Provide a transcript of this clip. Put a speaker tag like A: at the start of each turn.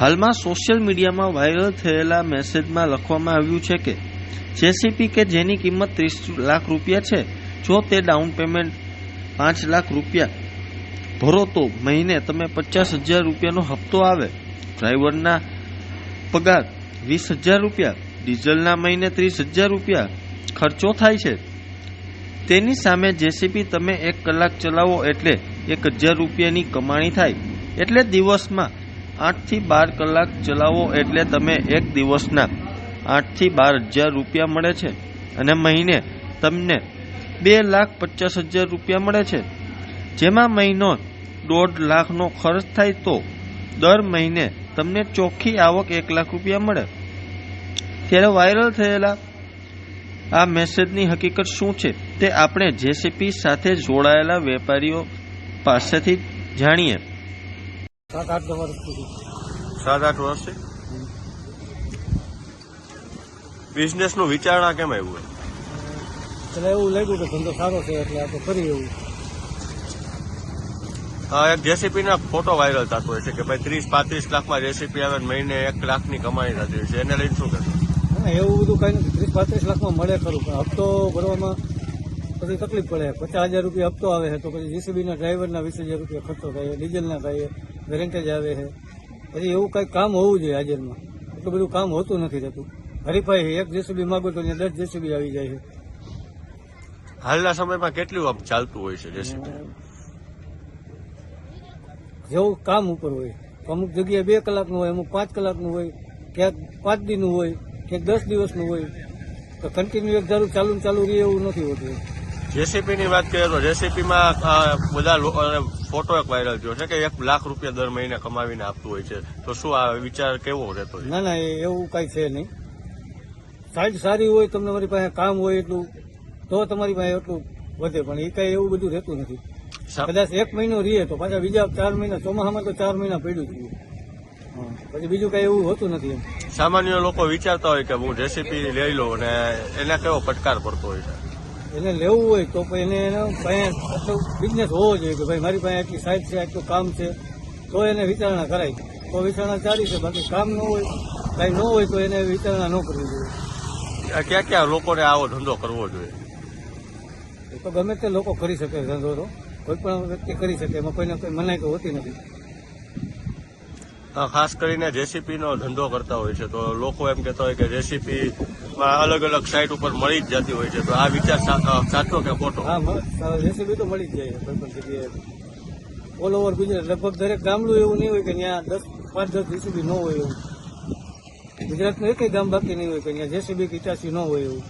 A: હાલમાં સોશિયલ મીડિયામાં વાયરલ થયેલા મેસેજમાં લખવામાં આવ્યું છે કે, જેસીપી કે જેની કિંમત ત્રીસ લાખ રૂપિયા છે, જો તે ડાઉન પેમેન્ટ પાંચ લાખ રૂપિયા ભરો તો મહિને તમે પચાસ હજાર રૂપિયાનો હપ્તો આવે. ડ્રાઈવરના પગાર વીસ હજાર રૂપિયા, ડીઝલના મહિને ત્રીસ હજાર રૂપિયા ખર્ચો થાય છે. તેની સામે જેસીપી તમે એક કલાક ચલાવો એટલે એક હજાર રૂપિયાની કમાણી થાય. એટલે દિવસમાં આઠથી બાર કલાક ચલાવો એટલે તમે એક દિવસના આઠથી બાર હજાર રૂપિયા મળે છે. અને મહિને તમને બે લાખ પચાસ હજાર રૂપિયા મળે છે. જેમાં મહિનો દોઢ લાખનો ખર્ચ થાય તો દર મહિને તમને ચોખ્ખી આવક એક લાખ રૂપિયા મળે. ત્યારે વાયરલ થયેલા આ મેસેજની હકીકત શું છે તે આપણે જેસીપી સાથે જોડાયેલા વેપારીઓ પાસેથી જાણીએ.
B: સાત આઠ વર્ષ સુધી
C: સાત આઠ વર્ષથી બિઝનેસનું વિચારણા કેમ આવ્યું
B: એટલે એવું લાગ્યું કે ધંધો સારો છે એટલે આપણે ફરી એવું.
C: હા એક જેસીપી ના ફોટો વાયરલ થતો હોય છે કે ભાઈ ત્રીસ પાંત્રીસ લાખમાં જેસીપી આવે મહિને એક લાખની કમાણી થતી હોય છે. એને લઈને શું
B: કરશો? એવું બધું કઈ નથી. ત્રીસ પાંત્રીસ લાખમાં મળે ખરું પણ હપ્તો ભરવામાં પછી તકલીફ પડે. પચાસ હજાર રૂપિયા હપ્તો આવે છે તો પછી જીસીબીના ડ્રાઈવરના વીસ હજાર રૂપિયા ખર્ચો થાય ડીઝલના થાય વેરેન્ટેજ આવે છે. પછી એવું કંઈક કામ હોવું જોઈએ હાજરમાં. એટલું બધું કામ હોતું નથી થતું. હરીફાઈ એક જેસીબી માગો તો દસ જેસીબી આવી જાય છે.
C: હાલના સમયમાં કેટલું આમ ચાલતું હોય છે જેસીપી
B: જેવું કામ ઉપર હોય. અમુક જગ્યાએ બે કલાકનું હોય અમુક પાંચ કલાકનું હોય ક્યાંક પાંચ દિનનું હોય ક્યાંક દસ દિવસનું હોય. તો કન્ટિન્યુ એક ધારું ચાલુ ચાલુ રહે એવું નથી હોતું.
C: જેસીપી ની વાત કરીએ તો જેસીપી માં બધા ફોટો એક વાયરલ થયો છે કે એક લાખ રૂપિયા દર મહિને કમાવીને આપતું હોય છે. તો શું આ વિચાર કેવો રહેતો
B: ના ના એવું કાંઈ છે નહીં. સાઈડ સારી હોય તમને મારી પાસે કામ હોય એટલું તો તમારી પાસે એટલું વધે. પણ એ કાંઈ એવું બધું રહેતું નથી. કદાચ એક મહિનો રહીએ તો પાછા બીજા ચાર મહિના ચોમાસામાં તો ચાર મહિના પડ્યું થયું રહ્યું. પછી બીજું કાંઈ એવું હોતું નથી
C: સામાન્ય લોકો વિચારતા હોય કે હું જેસીપી લઈ લઉં અને એને કેવો પડકાર પડતો હોય છે?
B: એને લેવું હોય તો એને એનો પાસે એટલો બિઝનેસ હોવો જોઈએ કે ભાઈ મારી પાસે આટલી સાઈડ છે આટલું કામ છે તો એને વિચારણા કરાય. તો વિચારણા ચાલી છે બાકી કામ ન હોય કાંઈ ન હોય તો એને વિચારણા ન કરવી જોઈએ.
C: આ ક્યાં ક્યાં લોકોને આવો ધંધો કરવો જોઈએ?
B: એ તો ગમે તે લોકો કરી શકે ધંધો તો. કોઈ પણ વ્યક્તિ કરી શકે એમાં કોઈને કોઈ મનાઈ તો હોતી નથી.
C: ખાસ કરીને જેસીપીનો ધંધો કરતા હોય છે, તો લોકો એમ કહેતા હોય કે જેસીપી માં અલગ અલગ સાઇટ ઉપર મળી જ જતી હોય છે, તો આ વિચાર સાચો કે ખોટો?
B: હા રેસીપી તો મળી જ જાય પણ જગ્યાએ. ઓલ ઓવર ગુજરાત, લગભગ દરેક ગામડું એવું નહીં હોય કે ત્યાં દસ, પાંચ, દસ જેસીબી ન હોય એવું. ગુજરાતનું એક ગામ બાકી નહીં હોય કે ત્યાં જેસીબી કે ન હોય એવું.